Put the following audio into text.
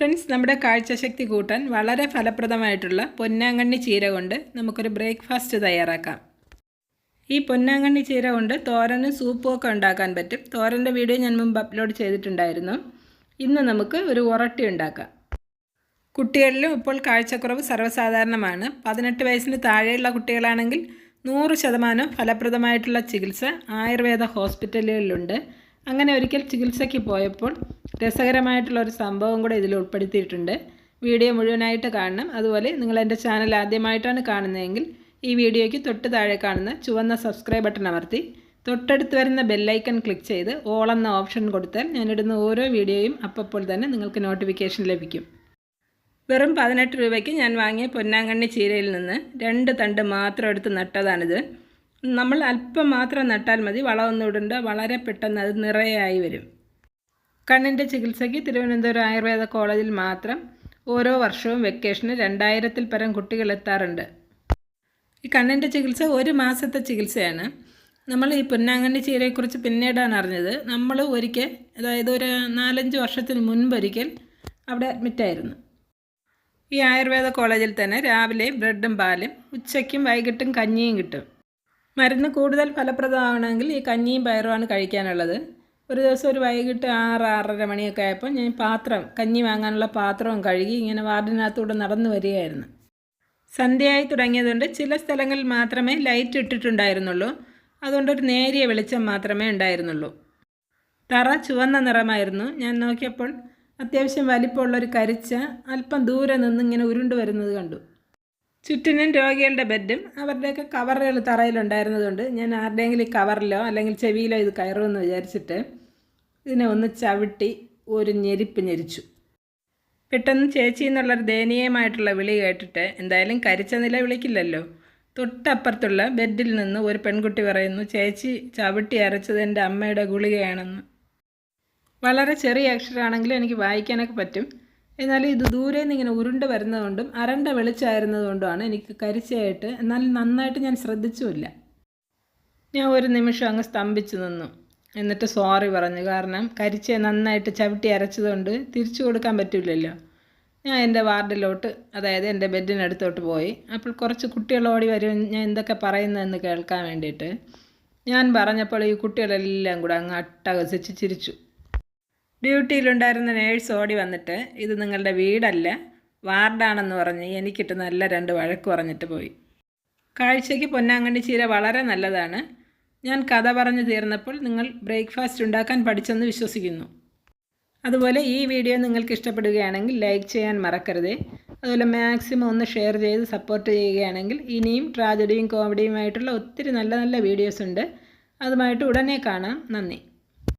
Friends നമ്മുടെ കാഴ്ചശക്തി കൂട്ടാൻ വളരെ ഫലപ്രദമായിട്ടുള്ള പൊന്നാങ്കണ്ണി ചീര കൊണ്ട് നമുക്കൊരു ബ്രേക്ക്ഫാസ്റ്റ് തയ്യാറാക്കാം. ഈ പൊന്നാങ്കണ്ണി ചീര കൊണ്ട് തോരനും സൂപ്പും ഒക്കെ ഉണ്ടാക്കാൻ പറ്റും. തോരന്റെ വീഡിയോ ഞാൻ മുമ്പ് അപ്ലോഡ് ചെയ്തിട്ടുണ്ടായിരുന്നു. ഇന്ന് നമുക്ക് ഒരു ഉറട്ടി ഉണ്ടാക്കാം. കുട്ടികളിലും ഇപ്പോൾ കാഴ്ചക്കുറവ് സർവസാധാരണമാണ്. പതിനെട്ട് വയസ്സിന് താഴെയുള്ള കുട്ടികളാണെങ്കിൽ നൂറ് ശതമാനം ഫലപ്രദമായിട്ടുള്ള ചികിത്സ ആയുർവേദ ഹോസ്പിറ്റലുകളിലുണ്ട്. അങ്ങനെ ഒരിക്കൽ ചികിത്സയ്ക്ക് പോയപ്പോൾ രസകരമായിട്ടുള്ള ഒരു സംഭവം കൂടെ ഇതിൽ ഉൾപ്പെടുത്തിയിട്ടുണ്ട്. വീഡിയോ മുഴുവനായിട്ട് കാണണം. അതുപോലെ നിങ്ങൾ എന്റെ ചാനൽ ആദ്യമായിട്ടാണ് കാണുന്നതെങ്കിൽ ഈ വീഡിയോയ്ക്ക് തൊട്ട് താഴെ കാണുന്ന ചുവന്ന സബ്സ്ക്രൈബ് ബട്ടൺ അമർത്തി തൊട്ടടുത്ത് വരുന്ന ബെല്ലൈക്കൺ ക്ലിക്ക് ചെയ്ത് ഓൾ എന്ന ഓപ്ഷൻ കൊടുത്താൽ ഞാനിടുന്ന ഓരോ വീഡിയോയും അപ്പോൾ തന്നെ നിങ്ങൾക്ക് നോട്ടിഫിക്കേഷൻ ലഭിക്കും. വെറും പതിനെട്ട് രൂപയ്ക്ക് ഞാൻ വാങ്ങിയ പൊന്നാങ്കണ്ണി ചീരയിൽ നിന്ന് രണ്ട് തണ്ട് മാത്രം എടുത്ത് നട്ടതാണിത്. നമ്മൾ അല്പം മാത്രം നട്ടാൽ മതി. വളമൊന്നും ഇടേണ്ട. വളരെ പെട്ടെന്ന് അത് നിറയായി വരും. കണ്ണിന്റെ ചികിത്സയ്ക്ക് തിരുവനന്തപുരം ആയുർവേദ കോളേജിൽ മാത്രം ഓരോ വർഷവും വെക്കേഷന് രണ്ടായിരത്തിൽ പരം കുട്ടികൾ എത്താറുണ്ട്. ഈ കണ്ണിന്റെ ചികിത്സ ഒരു മാസത്തെ ചികിത്സയാണ്. നമ്മൾ ഈ പൊന്നാങ്കണ്ണി ചീരയെക്കുറിച്ച് പിന്നീടാണ് അറിഞ്ഞത്. നമ്മൾ ഒരിക്കൽ അതായത് ഒരു നാലഞ്ച് വർഷത്തിന് മുൻപൊരിക്കൽ അവിടെ അഡ്മിറ്റായിരുന്നു ഈ ആയുർവേദ കോളേജിൽ തന്നെ രാവിലെ ബ്രെഡും പാലും ഉച്ചയ്ക്കും വൈകിട്ടും കഞ്ഞിയും കിട്ടും. മരുന്ന് കൂടുതൽ ഫലപ്രദമാണെങ്കിൽ ഈ കഞ്ഞിയും പയറുമാണ് കഴിക്കാനുള്ളത്. ഒരു ദിവസം ഒരു വൈകിട്ട് ആറ് ആറര മണിയൊക്കെ ആയപ്പോൾ ഞാൻ പാത്രം കഞ്ഞി വാങ്ങാനുള്ള പാത്രവും കഴുകി ഇങ്ങനെ വാർഡിനകത്തൂടെ നടന്നു വരികയായിരുന്നു. സന്ധ്യയായി തുടങ്ങിയതുകൊണ്ട് ചില സ്ഥലങ്ങളിൽ മാത്രമേ ലൈറ്റ് ഇട്ടിട്ടുണ്ടായിരുന്നുള്ളൂ. അതുകൊണ്ട് ഒരു നേരിയ വെളിച്ചം മാത്രമേ ഉണ്ടായിരുന്നുള്ളൂ. തറ ചുവന്ന നിറമായിരുന്നു. ഞാൻ നോക്കിയപ്പോൾ അത്യാവശ്യം വലിപ്പമുള്ളൊരു കരിച്ച അല്പം ദൂരെ നിന്ന് ഇങ്ങനെ ഉരുണ്ട് വരുന്നത് കണ്ടു. ചുറ്റിനും രോഗികളുടെ ബെഡും അവരുടെയൊക്കെ കവറുകൾ തറയിലുണ്ടായിരുന്നതുകൊണ്ട് ഞാൻ ആരുടെയെങ്കിലും കവറിലോ അല്ലെങ്കിൽ ചെവിയിലോ ഇത് കയറുമെന്ന് വിചാരിച്ചിട്ട് ഇതിനെ ഒന്ന് ചവിട്ടി ഒരു ഞെരിപ്പ് ഞെരിച്ചു. പെട്ടെന്ന് ചേച്ചി എന്നുള്ളൊരു ദയനീയമായിട്ടുള്ള വിളി കേട്ടിട്ട് എന്തായാലും കരിച്ച നില വിളിക്കില്ലല്ലോ. തൊട്ടപ്പുറത്തുള്ള ബെഡിൽ നിന്ന് ഒരു പെൺകുട്ടി പറയുന്നു ചേച്ചി ചവിട്ടി അരച്ചത് എന്റെ അമ്മയുടെ ഗുളികയാണെന്ന്. വളരെ ചെറിയ അക്ഷരമാണെങ്കിലും എനിക്ക് വായിക്കാനൊക്കെ പറ്റും. എന്നാൽ ഇത് ദൂരെ നിന്ന് ഇങ്ങനെ ഉരുണ്ട് വരുന്നതുകൊണ്ടും അരണ്ട വെളിച്ചായിരുന്നതുകൊണ്ടുമാണ് എനിക്ക് കരിച്ചയായിട്ട് എന്നാൽ നന്നായിട്ട് ഞാൻ ശ്രദ്ധിച്ചുമില്ല. ഞാൻ ഒരു നിമിഷം അങ്ങ് സ്തംഭിച്ചു നിന്നു. എന്നിട്ട് സോറി പറഞ്ഞു. കാരണം കരിച്ചയെ നന്നായിട്ട് ചവിട്ടി അരച്ചതുകൊണ്ട് തിരിച്ചു കൊടുക്കാൻ പറ്റില്ലല്ലോ. ഞാൻ എന്റെ വാർഡിലോട്ട് അതായത് എന്റെ ബെഡിനടുത്തോട്ട് പോയി. അപ്പോൾ കുറച്ച് കുട്ടികൾ ഓടി വരും ഞാൻ എന്തൊക്കെ പറയുന്നതെന്ന് കേൾക്കാൻ വേണ്ടിയിട്ട്. ഞാൻ പറഞ്ഞപ്പോൾ ഈ കുട്ടികളെല്ലാം കൂടെ അങ്ങ് അട്ടകസിച്ച് ചിരിച്ചു. ഡ്യൂട്ടിയിലുണ്ടായിരുന്ന നേഴ്സ് ഓടി വന്നിട്ട് ഇത് നിങ്ങളുടെ വീടല്ല വാർഡാണെന്ന് പറഞ്ഞ് എനിക്കിട്ട് നല്ല രണ്ട് വഴക്ക് പറഞ്ഞിട്ട് പോയി. കാഴ്ചയ്ക്ക് പൊന്നാങ്കണ്ണി ചീര വളരെ നല്ലതാണ്. ഞാൻ കഥ പറഞ്ഞു തീർന്നപ്പോൾ നിങ്ങൾ ബ്രേക്ക്ഫാസ്റ്റ് ഉണ്ടാക്കാൻ പഠിച്ചെന്ന് വിശ്വസിക്കുന്നു. അതുപോലെ ഈ വീഡിയോ നിങ്ങൾക്ക് ഇഷ്ടപ്പെടുകയാണെങ്കിൽ ലൈക്ക് ചെയ്യാൻ മറക്കരുതേ. അതുപോലെ മാക്സിമം ഒന്ന് ഷെയർ ചെയ്ത് സപ്പോർട്ട് ചെയ്യുകയാണെങ്കിൽ ഇനിയും ട്രാജഡിയും കോമഡിയുമായിട്ടുള്ള ഒത്തിരി നല്ല നല്ല വീഡിയോസ് ഉണ്ട്. അതുമായിട്ട് ഉടനെ കാണാം. നന്ദി.